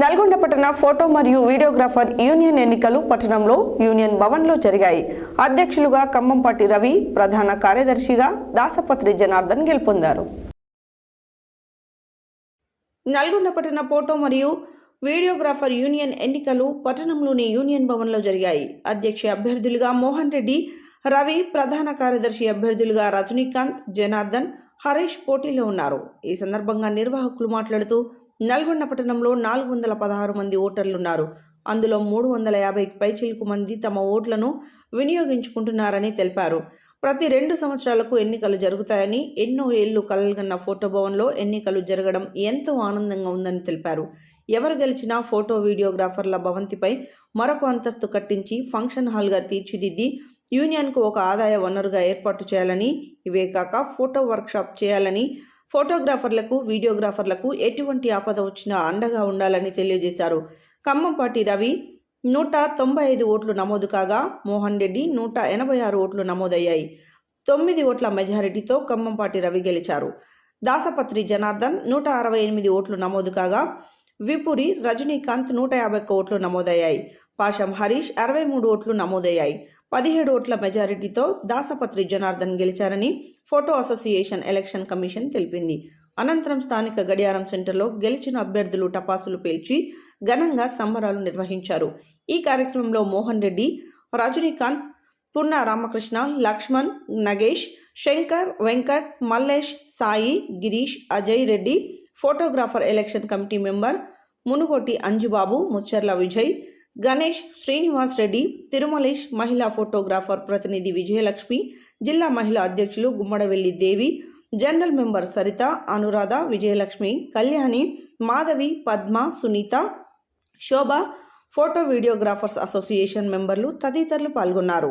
నల్గొండ పట్టణ ఫోటో మరియు videographer union ఎన్నికలు పట్టణంలో యూనియన్ భవన్లో జరిగాయి. అధ్యక్షులుగా ఖమ్మంపాటి రవి ప్రధాన కార్యదర్శిగా దాసపత్రి జనార్దన్ గెలుపొందారు. నల్గొండ పట్టణ ఫోటో మరియు వీడియోగ్రాఫర్ యూనియన్ ఎన్నికలు పట్టణంలోని యూనియన్ భవన్లో జరిగాయి. అధ్యక్ష అభ్యర్థులుగా మోహన్ రెడ్డి రవి ప్రధాన కార్యదర్శి అభ్యర్థులుగా రజనీకాంత్ జనార్దన్ హరీష్ పోటీలో ఉన్నారు. ఈ సందర్భంగా నిర్వాహకులు మాట్లాడుతూ నల్గొండ పట్టణంలో నాలుగు వందల పదహారు మంది ఓటర్లున్నారు. అందులో మూడు వందల యాభైకి పైచిలుకు మంది తమ ఓట్లను వినియోగించుకుంటున్నారని తెలిపారు. ప్రతి రెండు సంవత్సరాలకు ఎన్నికలు జరుగుతాయని ఎన్నో ఏళ్ళు కలగన్న ఫోటో భవన్లో ఎన్నికలు జరగడం ఎంతో ఆనందంగా ఉందని తెలిపారు. ఎవరు గెలిచినా ఫోటో వీడియోగ్రాఫర్ల భవంతిపై మరొక అంతస్తు కట్టించి ఫంక్షన్ హాల్గా తీర్చిదిద్ది యూనియన్కు ఒక ఆదాయ వనరుగా ఏర్పాటు చేయాలని ఇవే కాక ఫోటో వర్క్షాప్ చేయాలని ఫోటోగ్రాఫర్లకు వీడియోగ్రాఫర్లకు ఎటువంటి ఆపద వచ్చినా అండగా ఉండాలని తెలియజేశారు. ఖమ్మంపాటి రవి నూట తొంభై ఐదు ఓట్లు నమోదు కాగా మోహన్ రెడ్డి నూట ఎనభై ఆరు ఓట్లు నమోదయ్యాయి. తొమ్మిది ఓట్ల మెజారిటీతో ఖమ్మంపాటి రవి గెలిచారు. దాసపత్రి జనార్దన్ నూట అరవై ఎనిమిది ఓట్లు నమోదు కాగా విపురి రజనీకాంత్ నూట యాభై ఒక్క ఓట్లు నమోదయ్యాయి. పాషం హరీష్ అరవై మూడు ఓట్లు నమోదయ్యాయి. పదిహేడు ఓట్ల మెజారిటీతో దాసపత్రి జనార్దన్ గెలిచారని ఫోటో అసోసియేషన్ ఎలక్షన్ కమిషన్ తెలిపింది. అనంతరం స్థానిక గడియారం సెంటర్లో గెలిచిన అభ్యర్థులు టపాసులు పేల్చి ఘనంగా సంబరాలు నిర్వహించారు. ఈ కార్యక్రమంలో Mohan Reddy Rajinikanth Punna Ramakrishna Laxman Nagesh Shankar Venkat Mallesh Sai Girish Ajay Reddy photographer election committee member Munugoti Anjubabu Mucharla Vijay Ganesh Srinivas Reddy Tirumalesh మహిళా ఫోటోగ్రాఫర్ ప్రతినిధి విజయలక్ష్మి జిల్లా మహిళా అధ్యక్షులు Gummadavelli Devi general member Saritha Anuradha Vijayalakshmi Kalyani Madhavi Padma Sunitha Shobha photo videographers association మెంబర్లు తదితరులు పాల్గొన్నారు.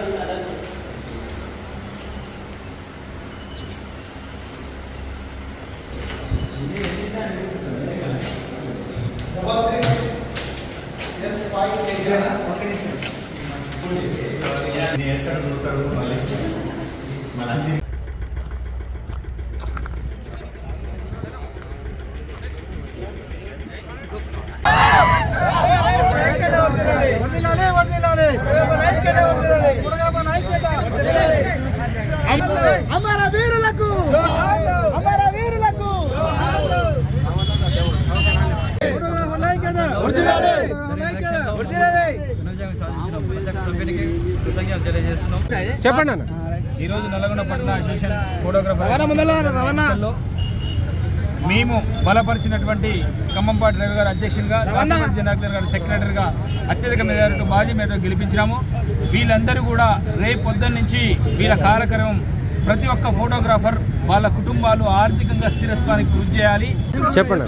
వర్ధిల్లాలి, వర్ధిల్లాలి. ఐక్యత వర్ధిల్లాలి. అమర వీరులకు! అమర వీరులకు! ఫోటోగ్రాఫర్ల చెప్పండి అన్న. ఈ రోజు నల్గొండ పట్టణ అసోసియేషన్ ఫోటోగ్రాఫర్ ఎన్నికల్లో మేము బలపరిచినటువంటి ఖమ్మంపాటి రవి గారు అధ్యక్షునిగా జనార్దన్ గారు సెక్రటరీగా అత్యధిక మెజారిటీ బాజీ మీద గెలిపించినాము. వీళ్ళందరూ కూడా రేపు పొద్దున్న నుంచి వీళ్ళ కార్యక్రమం ప్రతి ఒక్క ఫోటోగ్రాఫర్ వాళ్ళ కుటుంబాలు ఆర్థికంగా స్థిరత్వానికి కృషి చేయాలి. చెప్పండి.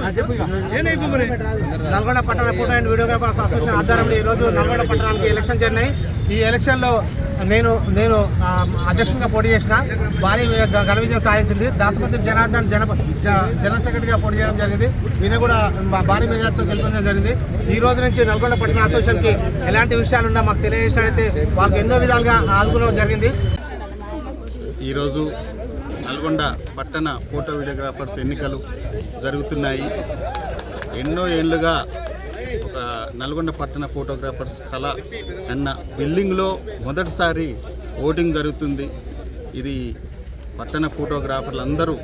నల్గొండ పట్టణ ఫోటో అండ్ వీడియోగ్రాఫర్స్ అసోసియేషన్ ఆధ్వర్యంలో ఈరోజు నల్గొండ పట్టణానికి ఎలక్షన్ జరిగినాయి. ఈ ఎలక్షన్లో నేను నేను ఆ, అధ్యక్షునిగా పోటీ చేసిన భారీ ఘన విజయం సాధించింది. దాసపతి జనార్దన్ జన జ- జనరల్ సెక్రటరీగా పోటీ చేయడం జరిగింది. ఈయన కూడా భారీ మెజార్టీతో గెలిపించడం జరిగింది. ఈ రోజు నుంచి నల్గొండ పట్టణ అసోసియేషన్కి ఎలాంటి విషయాలున్నా మాకు తెలియజేసినట్లయితే వాళ్ళకి ఎన్నో విధాలుగా ఆదుకోవడం జరిగింది. ఈరోజు నల్గొండ పట్టణ ఫోటో వీడియోగ్రాఫర్స్ ఎన్నికలు జరుగుతున్నాయి. ఎన్నో ఏళ్ళుగా ఒక నల్గొండ పట్టణ ఫోటోగ్రాఫర్స్ కళ అన్న బిల్డింగ్లో మొదటిసారి ఓటింగ్ జరుగుతుంది. ఇది పట్టణ ఫోటోగ్రాఫర్లు అందరూ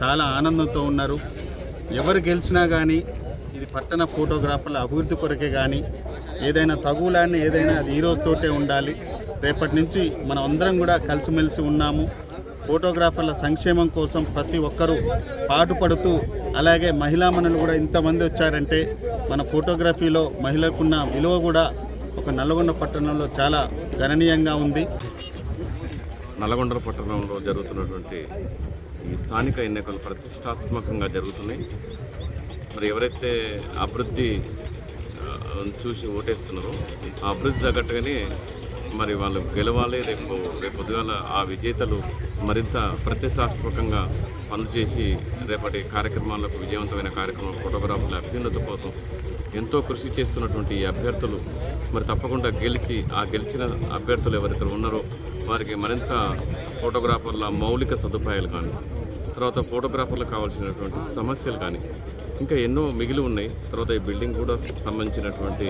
చాలా ఆనందంతో ఉన్నారు. ఎవరు గెలిచినా కానీ ఇది పట్టణ ఫోటోగ్రాఫర్ల అభివృద్ధి కొరకే కానీ ఏదైనా తగులాన్ని ఏదైనా అది ఈరోజుతోటే ఉండాలి. రేపటి నుంచి మనం అందరం కూడా కలిసిమెలిసి ఉన్నాము. ఫోటోగ్రాఫర్ల సంక్షేమం కోసం ప్రతి ఒక్కరూ పాటుపడుతూ అలాగే మహిళామణులు కూడా ఇంతమంది వచ్చారంటే మన ఫోటోగ్రఫీలో మహిళకున్న విలువ కూడా ఒక నల్గొండ పట్టణంలో చాలా గణనీయంగా ఉంది. నల్గొండ పట్టణంలో జరుగుతున్నటువంటి ఈ స్థానిక ఎన్నికలు ప్రతిష్టాత్మకంగా జరుగుతున్నాయి. మరి ఎవరైతే అభివృద్ధి చూసి ఓటేస్తున్నారో ఆ అభివృద్ధి తగ్గట్టుగానే మరి వాళ్ళు గెలవాలి రేపు రేపు పొద్దుగాల ఆ విజేతలు మరింత ప్రతిష్టాత్మకంగా పనులు చేసి రేపటి కార్యక్రమాలకు విజయవంతమైన కార్యక్రమం ఫోటోగ్రాఫర్ల అభ్యున్నత కోసం ఎంతో కృషి చేస్తున్నటువంటి ఈ అభ్యర్థులు మరి తప్పకుండా గెలిచి ఆ గెలిచిన అభ్యర్థులు ఎవరైతే ఉన్నారో వారికి మరింత ఫోటోగ్రాఫర్ల మౌలిక సదుపాయాలు కానీ తర్వాత ఫోటోగ్రాఫర్లకు కావాల్సినటువంటి సమస్యలు కానీ ఇంకా ఎన్నో మిగిలి ఉన్నాయి. తర్వాత ఈ బిల్డింగ్ కూడా సంబంధించినటువంటి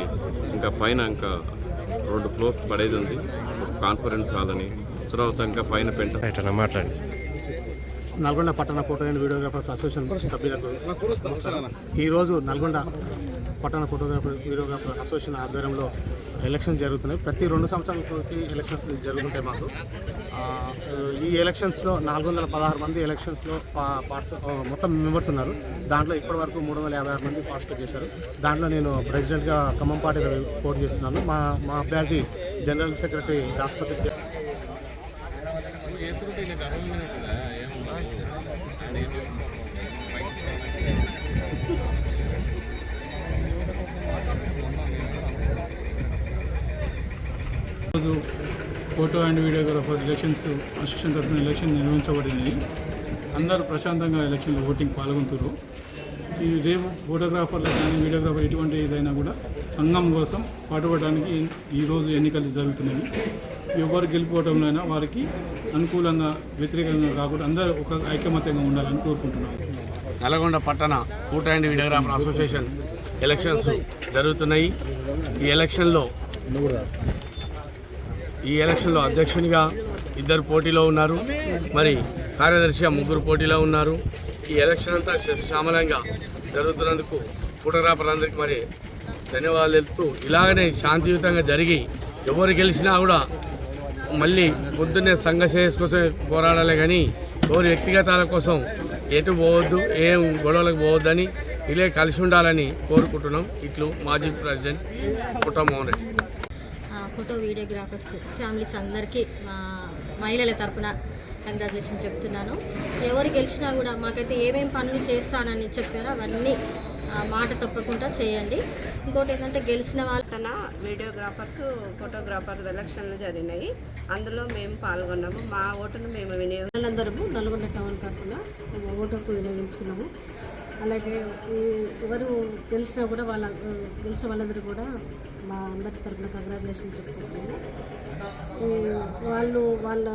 ఇంకా పైన ఇంకా రెండు ఫ్లోర్స్ పడేది ఉంది ఒక కాన్ఫరెన్స్ హాల్ అని తర్వాత ఇంకా పైన పెంట. మాట్లాడి. నల్గొండ పట్టణ ఫోటో అండ్ వీడియోగ్రాఫర్స్ అసోసియేషన్ సభ్యులకు ఈరోజు నల్గొండ పట్టణ ఫోటోగ్రాఫర్ వీడియోగ్రాఫర్ అసోసియేషన్ ఆధ్వర్యంలో ఎలక్షన్ జరుగుతున్నాయి. ప్రతి రెండు సంవత్సరాలకి ఎలక్షన్స్ జరుగుతుంటాయి మాకు. ఈ ఎలక్షన్స్లో నాలుగు వందల పదహారు మంది ఎలక్షన్స్లో పా- పార్ట్స్ మొత్తం మెంబర్స్ ఉన్నారు. దాంట్లో ఇప్పటి వరకు మూడు వందల యాభై ఆరు మంది పార్టిసిపేట్ చేశారు. దాంట్లో నేను ప్రెసిడెంట్గా ఖమ్మం పార్టీ పోటీ చేస్తున్నాను. మా మా అభ్యర్థి జనరల్ సెక్రటరీ రాష్ట్రపతి రోజు photo and videographer elections association తరఫున ఎలక్షన్ నిర్వహించబడినవి అందరూ ప్రశాంతంగా ఎలక్షన్లో ఓటింగ్ పాల్గొంటారు ఈ రేపు ఫోటోగ్రాఫర్లు కానీ వీడియోగ్రాఫర్ ఎటువంటి ఏదైనా కూడా సంఘం కోసం పాటుపడడానికి ఈరోజు ఎన్నికలు జరుగుతున్నాయి ఎవరు గెలిపోవడంలోనైనా వారికి అనుకూలంగా వ్యతిరేకంగా కాకుండా అందరూ ఒక ఐకమత్యంగా ఉండాలని కోరుకుంటున్నాను నల్గొండ పట్టణ photo and videographer association elections జరుగుతున్నాయి. ఈ ఎలక్షన్లో ఈ ఎలక్షన్లో అధ్యక్షునిగా ఇద్దరు పోటీలో ఉన్నారు. మరి కార్యదర్శిగా ముగ్గురు పోటీలో ఉన్నారు. ఈ ఎలక్షన్ అంతా శ్యామలంగా జరుగుతున్నందుకు ఫోటోగ్రాఫర్లందరికీ మరి ధన్యవాదాలు తెలుపుతూ ఇలాగనే శాంతియుతంగా జరిగి ఎవరు గెలిచినా కూడా మళ్ళీ పొద్దున్నే సంఘ శ్రేయస్ కోసం పోరాడాలి కానీ ఎవరి వ్యక్తిగతాల కోసం ఎటు పోవద్దు ఏం గొడవలకు పోవద్దని ఇలే కలిసి ఉండాలని కోరుకుంటున్నాం. ఇట్లు మాజీ president Puttamohan Reddy. Photo videographers families అందరికీ మా మహిళల తరపున కంగ్రాచులేషన్ చెప్తున్నాను. ఎవరు గెలిచినా కూడా మాకైతే ఏమేమి పనులు చేస్తానని చెప్పారో అవన్నీ మాట తప్పకుండా చేయండి. ఇంకోటి ఏంటంటే గెలిచిన వాళ్ళు పక్కన వీడియోగ్రాఫర్స్ ఫోటోగ్రాఫర్ ఎలక్షన్లు జరిగినాయి. అందులో మేము పాల్గొన్నాము. మా ఓటును మేము వినియోగం నల్గొండ టౌన్ తరఫున మేము ఓటుకు వినియోగించుకున్నాము. అలాగే ఈ ఎవరు గెలిచినా కూడా వాళ్ళ గెలిచిన వాళ్ళందరూ కూడా మా అందరి తరఫున కంగ్రాచులేషన్ చెప్పుకుంటున్నాను. ఈ వాళ్ళు వాళ్ళ